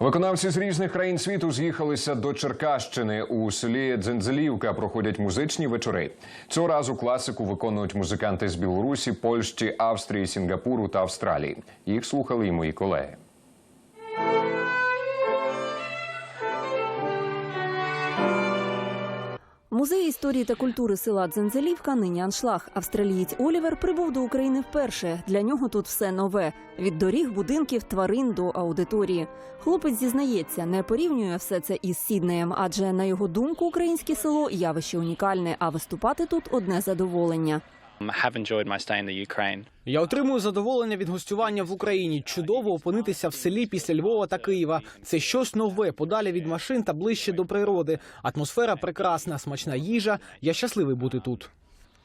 Виконавці з різних країн світу з'їхалися до Черкащини у селі Дзензелівка. Проходять музичні вечори. Цього разу класику виконують музиканти з Білорусі, Польщі, Австрії, Сінгапуру та Австралії. Їх слухали і мої колеги. Музей історії та культури села Дзензелівка нині аншлаг. Австралієць Олівер прибув до України вперше. Для нього тут все нове: від доріг, будинків, тварин до аудиторії. Хлопець зізнається, не порівнює все це із Сіднеєм, адже на його думку, українське село явище унікальне, а виступати тут одне задоволення. Ukraine. Я отримую задоволення від гостювання в Україні. Чудово опинитися в селі після Львова та Києва. Це щось нове, подалі від машин та ближче до природи. Атмосфера прекрасна, смачна їжа. Я щасливий бути тут.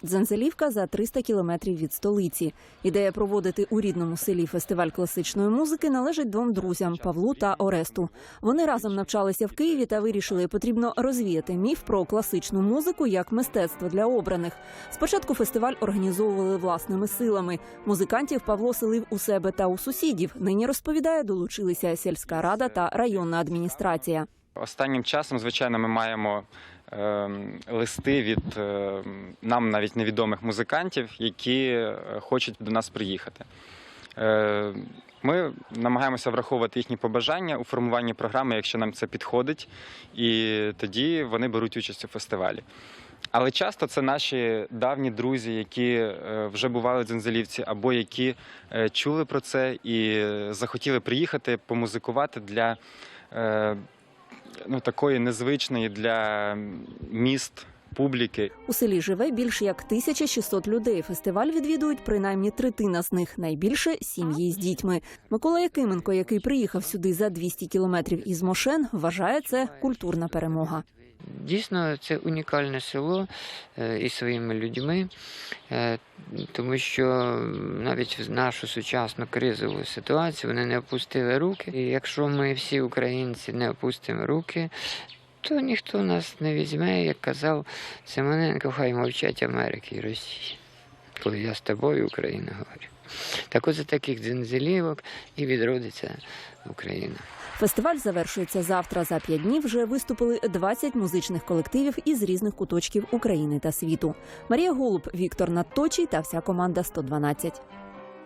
Дзензелівка за 300 кілометрів від столиці. Ідея проводити у рідному селі фестиваль класичної музики належить двом друзям Павлу та Оресту. Вони разом навчалися в Києві та вирішили, потрібно розвіяти міф про класичну музику як мистецтво для обраних. Спочатку фестиваль організовували власними силами. Музикантів Павло селив у себе та у сусідів. Нині розповідає, долучилися сільська рада та районна адміністрація. Останнім часом, звичайно, ми маємо листи від ем, нам навіть невідомих музикантів, які е, хочуть до нас приїхати. Е, Ми намагаємося враховувати їхні побажання у формуванні програми, якщо нам це підходить, і тоді вони беруть участь у фестивалі. Але часто це наші давні друзі, які е, вже бували в Дзензелівці, або які чули про це і захотіли приїхати помузикувати для ну, такої незвичної для міст публіки. У селі живе більше як 1600 людей. Фестиваль відвідують принаймні третина з них. Найбільше сім'ї з дітьми. Микола Якименко, який приїхав сюди за 200 кілометрів із Мошен, вважає це культурна перемога. Дійсно, це унікальне село е, із своїми людьми, е, тому що навіть в нашу сучасну кризову ситуацію вони не опустили руки. І якщо ми всі українці не опустимо руки, то ніхто нас не візьме, як казав Симоненко, хай мовчать Америки і Росії. Коли я з тобою, Україна, говорю. Так ось за таких дзензелівок і відродиться Україна. Фестиваль завершується завтра. За п'ять днів вже виступили 20 музичних колективів із різних куточків України та світу. Марія Голуб, Віктор Надточий та вся команда 112.